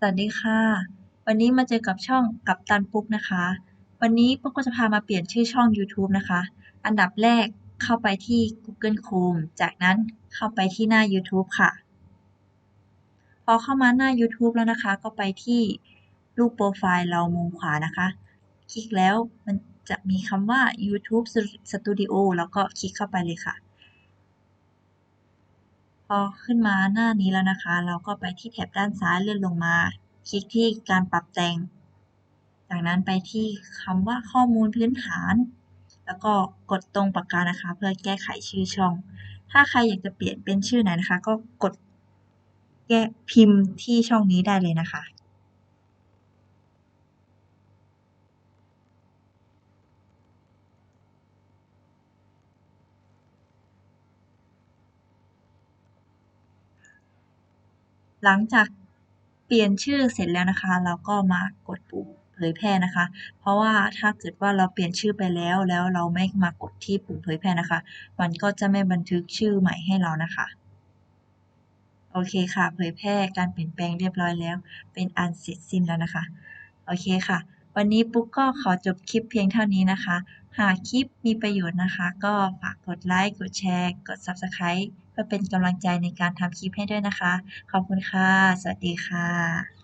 สวัสดีค่ะ วันนี้มาเจอกับช่องกัปตันปุ๊กนะคะ วันนี้ปุ๊กก็จะพามาเปลี่ยนชื่อช่อง YouTube นะคะ อันดับแรกเข้าไปที่ Google Chrome จากนั้นเข้าไปที่หน้า YouTube ค่ะ พอเข้ามาหน้า YouTube แล้วนะคะ ก็ไปที่รูปโปรไฟล์เรามุมขวานะคะ คลิกแล้วมันจะมีคำว่า YouTube Studio แล้วก็คลิกเข้าไปเลยค่ะ พอขึ้นมาหน้านี้แล้วนะคะ เราก็ไปที่แถบด้านซ้ายเลื่อนลงมา คลิกที่การปรับแต่ง จากนั้นไปที่คำว่าข้อมูลพื้นฐาน แล้วก็กดตรงปากกานะคะ เพื่อแก้ไขชื่อช่อง ถ้าใครอยากจะเปลี่ยนเป็นชื่อไหนนะคะ ก็กดแก้พิมพ์ที่ช่องนี้ได้เลยนะคะ หลังจากเปลี่ยนชื่อเสร็จแล้วนะคะ เราก็มากดปุ่มเผยแพร่นะคะ เพราะว่าถ้าเกิดว่าเราเปลี่ยนชื่อไปแล้ว แล้วเราไม่มากดที่ปุ่มเผยแพร่นะคะ มันก็จะไม่บันทึกชื่อใหม่ให้เรานะคะโอเคค่ะ เผยแพร่การเปลี่ยนแปลงเรียบร้อยแล้ว เป็นอันเสร็จสิ้นแล้วนะคะ โอเคค่ะ วันนี้ปุ๊กก็ขอจบคลิปเพียงเท่านี้นะคะ หากคลิปมีประโยชน์นะคะ ก็ฝากกดไลค์ กดแชร์ กด Subscribe เพื่อเป็นกำลังใจในการทำคลิปให้ด้วยนะคะ ขอบคุณค่ะ สวัสดีค่ะ